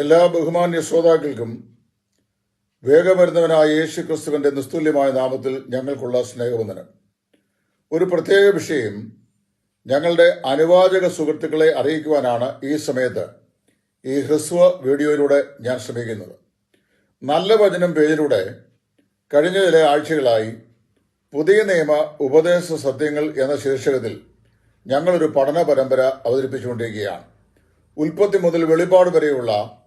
എല്ലാ ബഹുമാന്യ ശ്രോതാക്കൾക്കും വേഗമരുന്നവനായ യേശു ക്രിസ്തുവിന്റെ നിസ്തുല്യമായ നാമത്തിൽ ഞങ്ങൾക്കുള്ള സ്നേഹവന്ദനം. ഒരു പ്രത്യേക വിഷയം ഞങ്ങളുടെ അനുവാചക സുഹൃത്തുക്കളെ അറിയിക്കുവാനാണ് ഈ സമയത്ത് ഈ ഹ്രസ്വ വീഡിയോയിലൂടെ ഞാൻ ശ്രമിക്കുന്നത്. നല്ല വചനം പേജിലൂടെ കഴിഞ്ഞ ചില ആഴ്ചകളായി പുതിയ നിയമ ഉപദേശ സത്യങ്ങൾ എന്ന ശീർഷകത്തിൽ ഞങ്ങളൊരു പഠന പരമ്പര അവതരിപ്പിച്ചുകൊണ്ടിരിക്കുകയാണ്. ഉൽപ്പത്തി മുതൽ വെളിപാട് വരെയുള്ള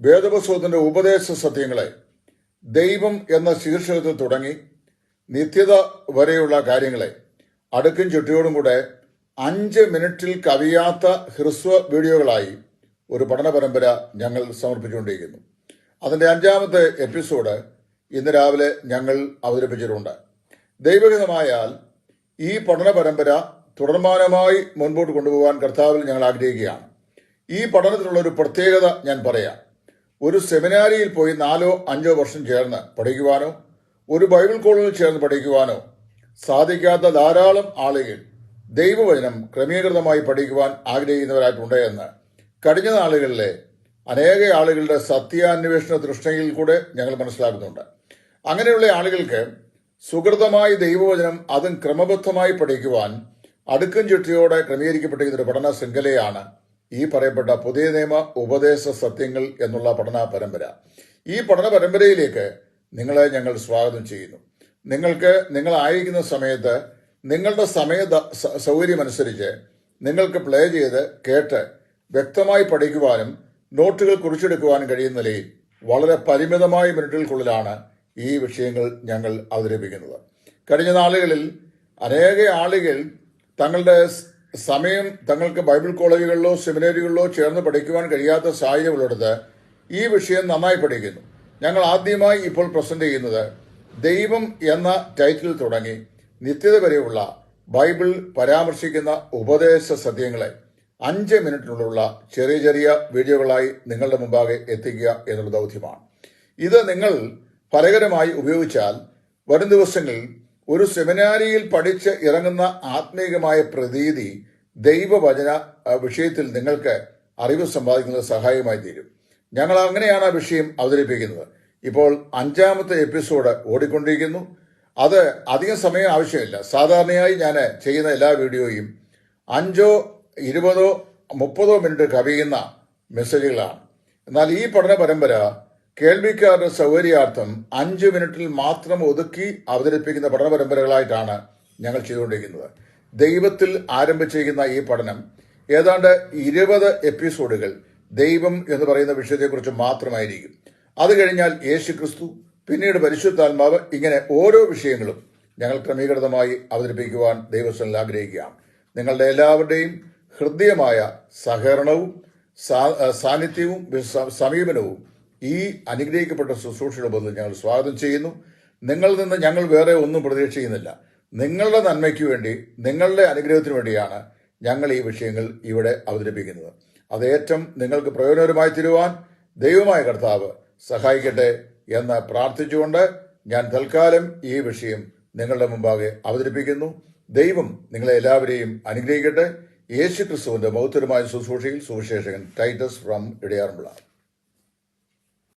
വേദപുസ്തകത്തിന്റെ ഉപദേശ സത്യങ്ങളെ ദൈവം എന്ന ശീർഷകത്തിൽ തുടങ്ങി നിത്യത വരെയുള്ള കാര്യങ്ങളെ അടുക്കും ചുട്ടിയോടും കൂടെ അഞ്ച് മിനിറ്റിൽ കവിയാത്ത ഹ്രസ്വ വീഡിയോകളായി ഒരു പഠന പരമ്പര ഞങ്ങൾ സമർപ്പിച്ചുകൊണ്ടിരിക്കുന്നു. അതിന്റെ അഞ്ചാമത്തെ എപ്പിസോഡ് ഇന്ന് രാവിലെ ഞങ്ങൾ അവതരിപ്പിച്ചിട്ടുണ്ട്. ദൈവഹിതമായാൽ ഈ പഠന പരമ്പര തുടർമാനമായി മുൻപോട്ട് കൊണ്ടുപോകാൻ കർത്താവിൽ ഞങ്ങൾ ആഗ്രഹിക്കുകയാണ്. ഈ പഠനത്തിനുള്ള ഒരു പ്രത്യേകത ഞാൻ പറയാം. ഒരു സെമിനാരിയിൽ പോയി നാലോ അഞ്ചോ വർഷം ചേർന്ന് പഠിക്കുവാനോ ഒരു ബൈബിൾ കോളേജിൽ ചേർന്ന് പഠിക്കുവാനോ സാധിക്കാത്ത ധാരാളം ആളുകൾ ദൈവവചനം ക്രമീകൃതമായി പഠിക്കുവാൻ ആഗ്രഹിക്കുന്നവരായിട്ടുണ്ട് എന്ന് കഴിഞ്ഞ നാളുകളിലെ അനേക ആളുകളുടെ സത്യാന്വേഷണ തൃഷ്ണയിൽ കൂടെ ഞങ്ങൾ മനസ്സിലാക്കുന്നുണ്ട്. അങ്ങനെയുള്ള ആളുകൾക്ക് സുഹൃതമായി ദൈവവചനം അതും ക്രമബദ്ധമായി പഠിക്കുവാൻ അടുക്കും ചുറ്റിയോടെ ക്രമീകരിക്കപ്പെട്ടിരിക്കുന്ന ഒരു പഠന ശൃംഖലയാണ് ഈ പറയപ്പെട്ട പുതിയ നിയമ ഉപദേശ സത്യങ്ങൾ എന്നുള്ള പഠന പരമ്പര ഈ പഠന പരമ്പരയിലേക്ക് നിങ്ങളെ ഞങ്ങൾ സ്വാഗതം ചെയ്യുന്നു. നിങ്ങൾക്ക് നിങ്ങൾ ആയിരിക്കുന്ന സമയത്ത് നിങ്ങളുടെ സമയ സൗകര്യമനുസരിച്ച് നിങ്ങൾക്ക് പ്ലേ ചെയ്ത് കേട്ട് വ്യക്തമായി പഠിക്കുവാനും നോട്ടുകൾ കുറിച്ചെടുക്കുവാനും കഴിയുന്ന നിലയിൽ വളരെ പരിമിതമായ മിനിറ്റുകൾക്കുള്ളിലാണ് ഈ വിഷയങ്ങൾ ഞങ്ങൾ അവതരിപ്പിക്കുന്നത്. കഴിഞ്ഞ നാളുകളിൽ അനേക ആളുകൾ തങ്ങളുടെ സമയം തങ്ങൾക്ക് ബൈബിൾ കോളേജുകളിലോ സെമിനാരികളിലോ ചേർന്ന് പഠിക്കുവാൻ കഴിയാത്ത സാഹചര്യമുള്ളിടത്ത് ഈ വിഷയം നന്നായി പഠിക്കുന്നു. ഞങ്ങൾ ആദ്യമായി ഇപ്പോൾ പ്രസന്റ് ചെയ്യുന്നത് ദൈവം എന്ന ടൈറ്റിൽ തുടങ്ങി നിത്യത വരെയുള്ള ബൈബിൾ പരാമർശിക്കുന്ന ഉപദേശ സത്യങ്ങളെ അഞ്ച് മിനിറ്റിനുള്ള ചെറിയ ചെറിയ വീഡിയോകളായി നിങ്ങളുടെ മുമ്പാകെ എത്തിക്കുക എന്നുള്ള ദൗത്യമാണ്. ഇത് നിങ്ങൾ ഫലകരമായി ഉപയോഗിച്ചാൽ വരും ദിവസങ്ങളിൽ ഒരു സെമിനാരിയിൽ പഠിച്ച് ഇറങ്ങുന്ന ആത്മീയമായ പ്രതീതി ദൈവവചന വിഷയത്തിൽ നിങ്ങൾക്ക് അറിവ് സമ്പാദിക്കുന്നത് സഹായമായി തീരും. ഞങ്ങൾ അങ്ങനെയാണ് ആ വിഷയം അവതരിപ്പിക്കുന്നത്. ഇപ്പോൾ അഞ്ചാമത്തെ എപ്പിസോഡ് ഓടിക്കൊണ്ടിരിക്കുന്നു. അത് അധികം സമയം ആവശ്യമില്ല. സാധാരണയായി ഞാൻ ചെയ്യുന്ന എല്ലാ വീഡിയോയും അഞ്ചോ ഇരുപതോ മുപ്പതോ മിനിറ്റ് കവിയുന്ന മെസ്സേജുകളാണ്. എന്നാൽ ഈ പഠന പരമ്പര കേൾവിക്കാരുടെ സൗകര്യാർത്ഥം അഞ്ച് മിനിറ്റിൽ മാത്രം ഒതുക്കി അവതരിപ്പിക്കുന്ന പഠന പരമ്പരകളായിട്ടാണ് ഞങ്ങൾ ചെയ്തുകൊണ്ടിരിക്കുന്നത്. ദൈവത്തിൽ ആരംഭിച്ചിരിക്കുന്ന ഈ പഠനം ഏതാണ്ട് ഇരുപത് എപ്പിസോഡുകൾ ദൈവം എന്ന് പറയുന്ന വിഷയത്തെക്കുറിച്ച് മാത്രമായിരിക്കും. അത് കഴിഞ്ഞാൽ യേശു ക്രിസ്തു പിന്നീട് പരിശുദ്ധാത്മാവ് ഇങ്ങനെ ഓരോ വിഷയങ്ങളും ഞങ്ങൾ ക്രമീകൃതമായി അവതരിപ്പിക്കുവാൻ ദൈവസ്വനിൽ ആഗ്രഹിക്കുകയാണ്. നിങ്ങളുടെ എല്ലാവരുടെയും ഹൃദ്യമായ സഹകരണവും സാന്നിധ്യവും സമീപനവും ഈ അനുഗ്രഹിക്കപ്പെട്ട ശുശ്രൂഷയുടെ ബന്ധം ഞങ്ങൾ സ്വാഗതം ചെയ്യുന്നു. നിങ്ങളിൽ നിന്ന് ഞങ്ങൾ വേറെ ഒന്നും പ്രതീക്ഷിക്കുന്നില്ല നിങ്ങളുടെ നന്മയ്ക്ക് വേണ്ടി നിങ്ങളുടെ അനുഗ്രഹത്തിന് വേണ്ടിയാണ് ഞങ്ങൾ ഈ വിഷയങ്ങൾ ഇവിടെ അവതരിപ്പിക്കുന്നത്. അത് ഏറ്റവും നിങ്ങൾക്ക് പ്രയോജനകരമായി തരുവാൻ ദൈവമായ കർത്താവ് സഹായിക്കട്ടെ എന്ന് പ്രാർത്ഥിച്ചുകൊണ്ട് ഞാൻ തൽക്കാലം ഈ വിഷയം നിങ്ങളുടെ മുമ്പാകെ അവതരിപ്പിക്കുന്നു. ദൈവം നിങ്ങളെ എല്ലാവരെയും അനുഗ്രഹിക്കട്ടെ. യേശു ക്രിസ്തുവിന്റെ മൗത്തരമായ ശുശ്രൂഷയിൽ സുവിശേഷകൻ ടൈറ്റസ് ഫ്രം ഇടയാറുമുള്ള